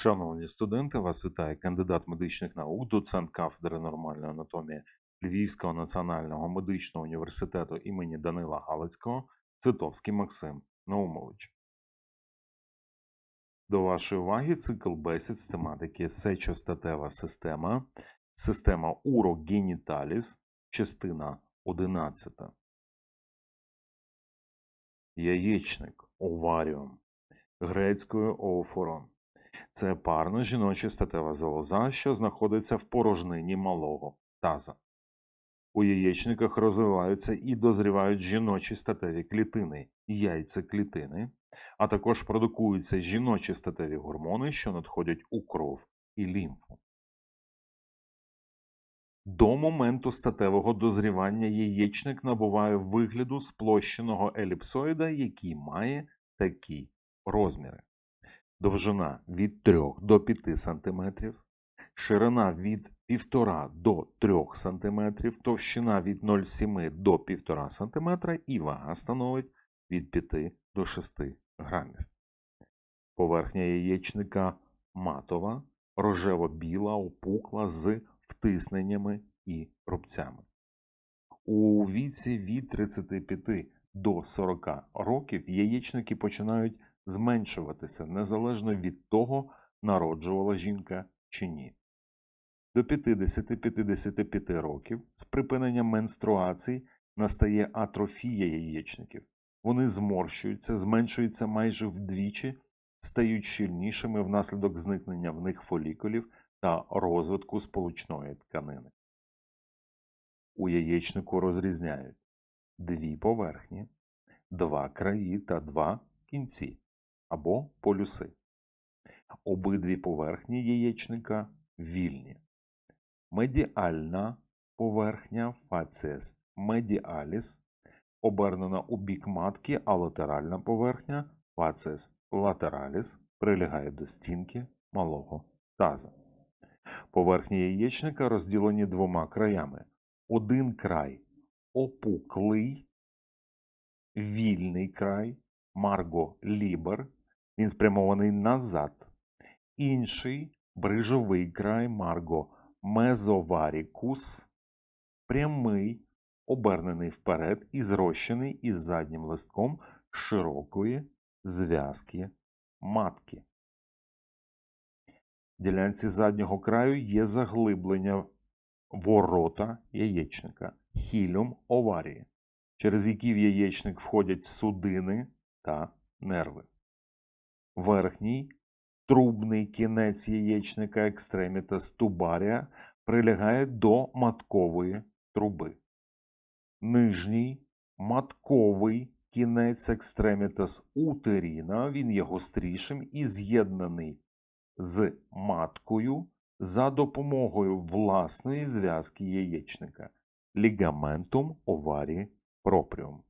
Шановні студенти, вас вітає кандидат медичних наук, доцент кафедри нормальної анатомії Львівського національного медичного університету імені Данила Галицького Цитовський Максим Наумович. До вашої уваги цикл бесід з тематики сечостатева система, система урогеніталіс, частина 11. Яєчник оваріум грецькою oophorон. Це парна жіноча статева залоза, що знаходиться в порожнині малого таза. У яєчниках розвиваються і дозрівають жіночі статеві клітини, яйцеклітини, а також продукуються жіночі статеві гормони, що надходять у кров і лімфу. До моменту статевого дозрівання яєчник набуває вигляду сплощеного еліпсоїда, який має такі розміри. Довжина від 3 до 5 см, ширина від 1,5 до 3 см, товщина від 0,7 до 1,5 см і вага становить від 5 до 6 грамів. Поверхня яєчника матова, рожево-біла, опукла з втисненнями і рубцями. У віці від 35 до 40 років яєчники починають зменшуватися незалежно від того, народжувала жінка чи ні. До 50-55 років з припиненням менструацій настає атрофія яєчників. Вони зморщуються, зменшуються майже вдвічі, стають щільнішими внаслідок зникнення в них фолікулів та розвитку сполучної тканини. У яєчнику розрізняють дві поверхні, два краї та два кінці або полюси. Обидві поверхні яєчника вільні. Медіальна поверхня фаціес медіаліс обернена у бік матки, а латеральна поверхня фаціес латераліс прилягає до стінки малого таза. Поверхні яєчника розділені двома краями. Один край опуклий, вільний край, марго лібер, він спрямований назад. Інший брижовий край марго мезоварікус, прямий, обернений вперед і зрощений із заднім листком широкої зв'язки матки. В ділянці заднього краю є заглиблення ворота яєчника хілюм оварії, через які в яєчник входять судини та нерви. Верхній трубний кінець яєчника екстремітас тубарія прилягає до маткової труби. Нижній матковий кінець екстремітас утеріна, він є гострішим і з'єднаний з маткою за допомогою власної зв'язки яєчника лігаментум оварії пропріум.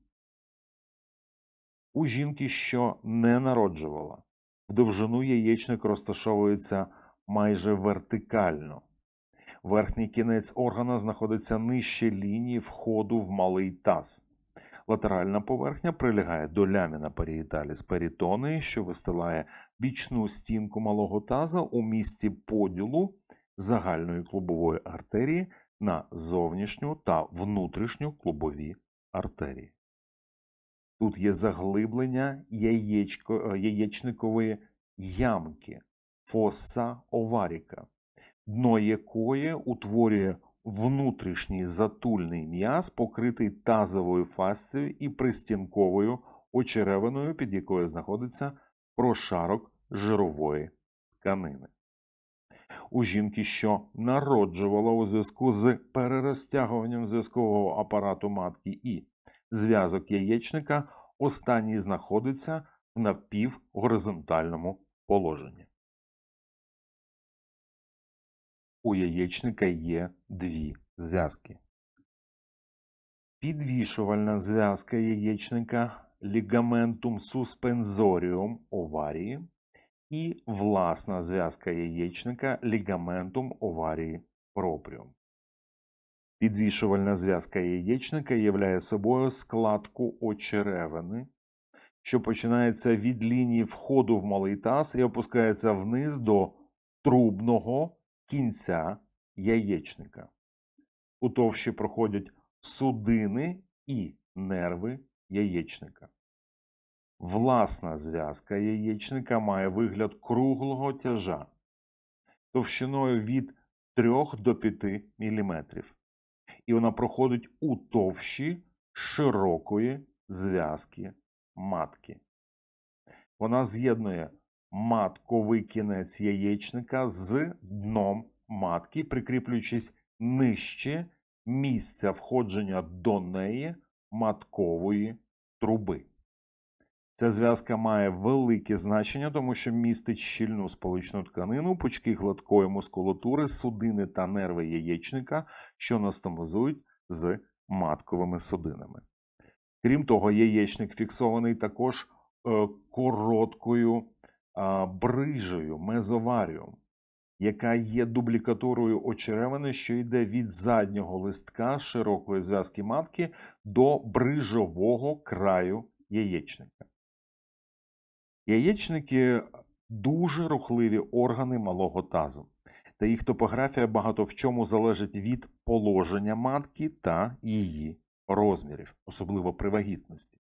У жінки, що не народжувала, в довжину яєчник розташовується майже вертикально. Верхній кінець органа знаходиться нижче лінії входу в малий таз. Латеральна поверхня прилягає до ляміна парієталіс перітонеї, що вистилає бічну стінку малого таза у місці поділу загальної клубової артерії на зовнішню та внутрішню клубові артерії. Тут є заглиблення яєчко, яєчникової ямки, фоса оваріка, дно якої утворює внутрішній затульний м'яз, покритий тазовою фасцією і пристінковою очеревиною, під якою знаходиться прошарок жирової тканини. У жінки, що народжувала у зв'язку з перерозтягуванням зв'язкового апарату матки і зв'язок яєчника, останній знаходиться в напівгоризонтальному положенні. У яєчника є дві зв'язки. Підвішувальна зв'язка яєчника лігаментум суспензоріум оварії і власна зв'язка яєчника лігаментум оварії пропріум. Підвішувальна зв'язка яєчника являє собою складку очеревини, що починається від лінії входу в малий таз і опускається вниз до трубного кінця яєчника. У товщі проходять судини і нерви яєчника. Власна зв'язка яєчника має вигляд круглого тяжа товщиною від 3 до 5 мм. І вона проходить у товщі широкої зв'язки матки. Вона з'єднує матковий кінець яєчника з дном матки, прикріплюючись нижче місця входження до неї маткової труби. Ця зв'язка має велике значення, тому що містить щільну сполучну тканину, пучки гладкої мускулатури, судини та нерви яєчника, що анастомозують з матковими судинами. Крім того, яєчник фіксований також е, короткою брижею мезоваріум, яка є дублікатурою очеревини, що йде від заднього листка широкої зв'язки матки до брижового краю яєчника. Яєчники дуже рухливі органи малого тазу, та їх топографія багато в чому залежить від положення матки та її розмірів, особливо при вагітності.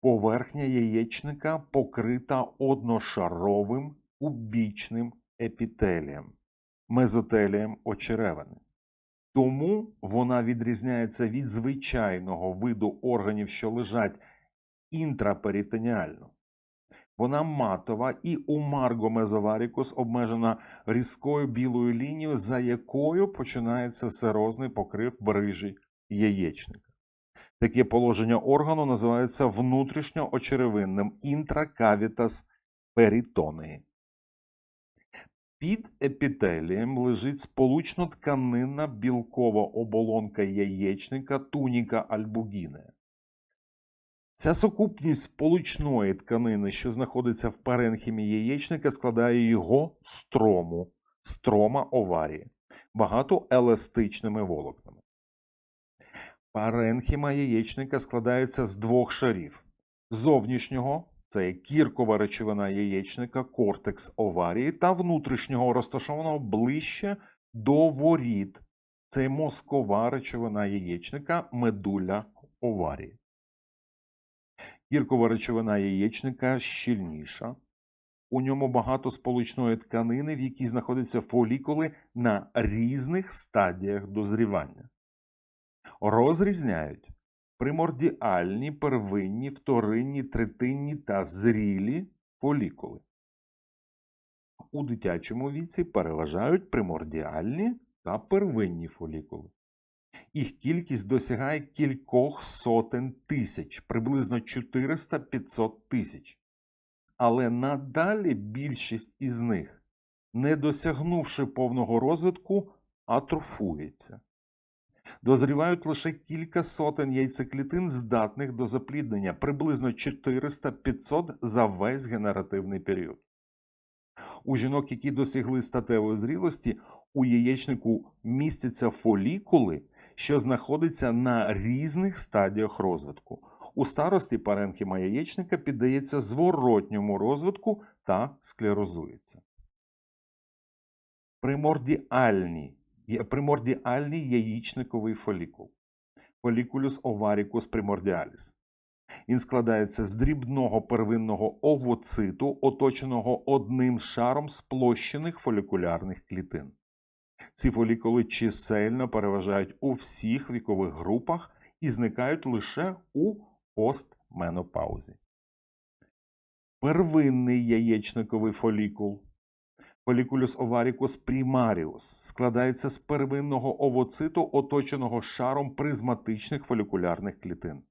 Поверхня яєчника покрита одношаровим кубічним епітелієм, мезотелієм очеревини. Тому вона відрізняється від звичайного виду органів, що лежать інтраперитоніально. Вона матова і у маргомезоварікус обмежена різкою білою лінією, за якою починається серозний покрив брижі яєчника. Таке положення органу називається внутрішньоочеревинним інтракавітас перитонії. Під епітелієм лежить сполучно-тканинна білкова оболонка яєчника туніка альбугіне. Ця сукупність сполучної тканини, що знаходиться в паренхімі яєчника, складає його строму, строма оварії, багато еластичними волокнами. Паренхіма яєчника складається з двох шарів. Зовнішнього це є кіркова речовина яєчника, кортекс оварії, та внутрішнього розташованого ближче до воріт. Це мозкова речовина яєчника, медуля оварії. Кіркова речовина яєчника щільніша. У ньому багато сполучної тканини, в якій знаходяться фолікули на різних стадіях дозрівання. Розрізняють примордіальні, первинні, вторинні, третинні та зрілі фолікули. У дитячому віці переважають примордіальні та первинні фолікули. Їх кількість досягає кількох сотень тисяч, приблизно 400-500 тисяч. Але надалі більшість із них, не досягнувши повного розвитку, атрофується. Дозрівають лише кілька сотень яйцеклітин, здатних до запліднення, приблизно 400-500 за весь генеративний період. У жінок, які досягли статевої зрілості, у яєчнику містяться фолікули, що знаходяться на різних стадіях розвитку. У старості паренхіма яєчника піддається зворотньому розвитку та склерозується. Примордіальні, примордіальний яєчниковий фолікул. Фолікулюс оварікус примордіаліс. Він складається з дрібного первинного овоциту, оточеного одним шаром сплощених фолікулярних клітин. Ці фолікули чисельно переважають у всіх вікових групах і зникають лише у постменопаузі. Первинний яєчниковий фолікул Фолікулюс оварікус примаріус складається з первинного овоциту, оточеного шаром призматичних фолікулярних клітин.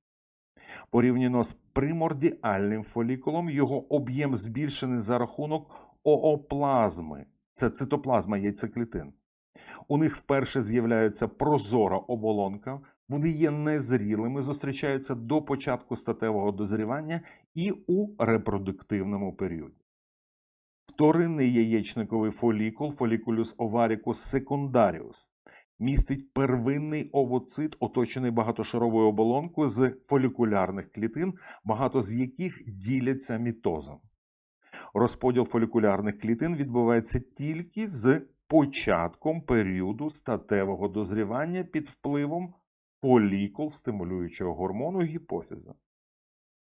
Порівняно з примордіальним фолікулом, його об'єм збільшений за рахунок ооплазми це цитоплазма яйцеклітин. У них вперше з'являється прозора оболонка, вони є незрілими, зустрічаються до початку статевого дозрівання і у репродуктивному періоді. Вторинний яєчниковий фолікул фолікулюс оварікус секундаріус містить первинний овоцит, оточений багатошаровою оболонкою з фолікулярних клітин, багато з яких діляться мітозом. Розподіл фолікулярних клітин відбувається тільки з початком періоду статевого дозрівання під впливом фолікул стимулюючого гормону гіпофіза.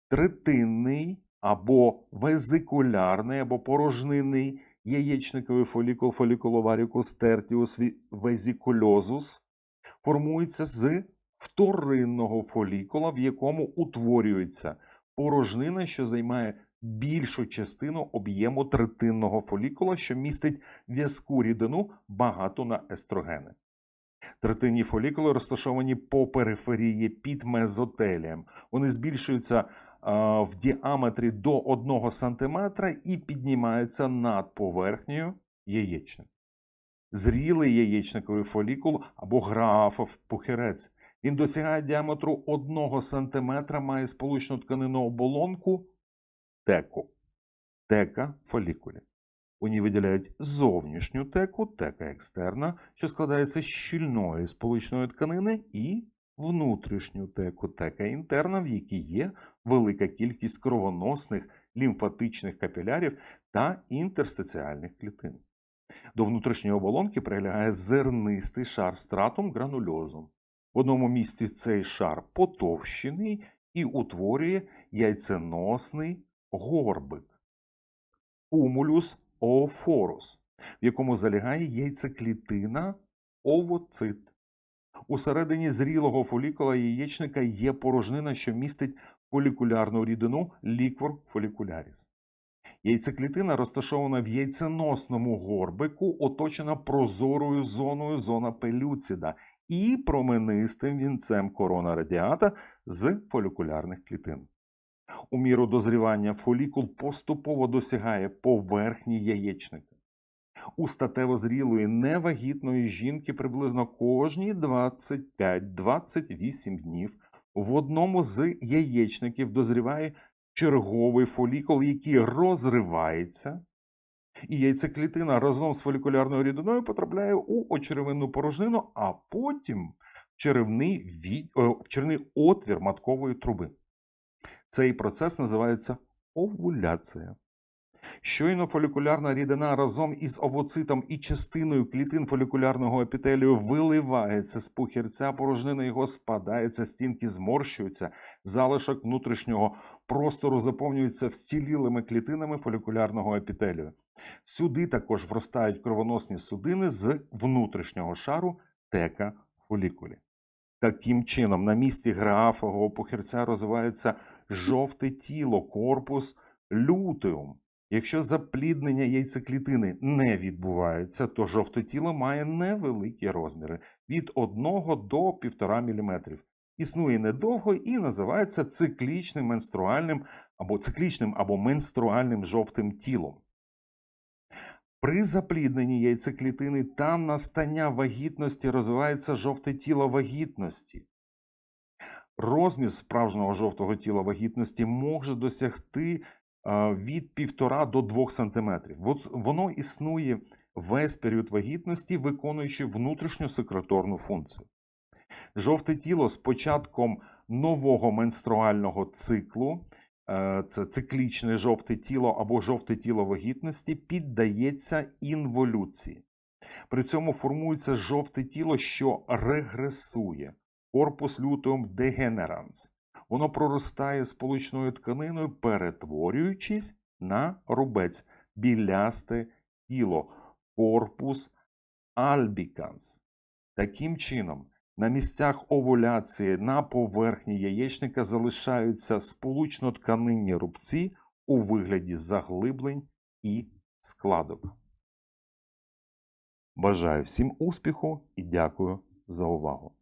Третинний або везикулярний або порожнинний яєчниковий фолікул фолікуловарікус тертіус везикульозус формується з вторинного фолікула, в якому утворюється порожнина, що займає більшу частину об'єму третинного фолікула, що містить в'язку рідину багато на естрогени. Третинні фолікули розташовані по периферії під мезотелієм. Вони збільшуються а, в діаметрі до 1 см і піднімаються над поверхнею яєчника. Зрілий яєчниковий фолікул або графов пухирець. Він досягає діаметру 1 см, має сполучну тканину оболонку теку. Тека фолікулі. У ній виділяють зовнішню теку, тека екстерна, що складається з щільної сполучної тканини, і внутрішню теку, тека інтерна, в якій є велика кількість кровоносних лімфатичних капілярів та інтерстиціальних клітин. До внутрішньої оболонки прилягає зернистий шар стратум гранульозум. В одному місці цей шар потовщений і утворює яйценосний горбик. Кумулюс oophorus, в якому залягає яйцеклітина овоцит. Усередині зрілого фолікула яєчника є порожнина, що містить фолікулярну рідину ліквор фолікуляріс. Яйцеклітина розташована в яйценосному горбику, оточена прозорою зоною зона пелюцида і променистим вінцем корона радіата з фолікулярних клітин. У міру дозрівання фолікул поступово досягає поверхні яєчника. У статево зрілої невагітної жінки приблизно кожні 25-28 днів в одному з яєчників дозріває черговий фолікул, який розривається, і яйцеклітина разом з фолікулярною рідиною потрапляє у очеревинну порожнину, а потім в черевний, від... в черевний отвір маткової труби. Цей процес називається овуляція. Щойно фолікулярна рідина разом із овоцитом і частиною клітин фолікулярного епітелію виливається з пухірця, порожнина його спадається, стінки зморщуються, залишок внутрішнього простору заповнюється вцілілими клітинами фолікулярного епітелію. Сюди також вростають кровоносні судини з внутрішнього шару тека фолікулі. Таким чином, на місці графового пухирця розвивається жовте тіло, корпус лютеум. Якщо запліднення яйцеклітини не відбувається, то жовте тіло має невеликі розміри від 1 до 1,5 мм. Існує недовго і називається циклічним менструальним або циклічним або менструальним жовтим тілом. При заплідненні яйцеклітини та настання вагітності розвивається жовте тіло вагітності. Розмір справжнього жовтого тіла вагітності може досягти від 1,5 до 2 см. Воно існує весь період вагітності, виконуючи внутрішню секреторну функцію. Жовте тіло з початком нового менструального циклу, е, це циклічне жовте тіло або жовте тіло вагітності, піддається інволюції. При цьому формується жовте тіло, що регресує корпус лютеум дегенеранс. Воно проростає сполучною тканиною, перетворюючись на рубець, білясте тіло, корпус альбіканс. Таким чином, на місцях овуляції на поверхні яєчника залишаються сполучно-тканинні рубці у вигляді заглиблень і складок. Бажаю всім успіху і дякую за увагу!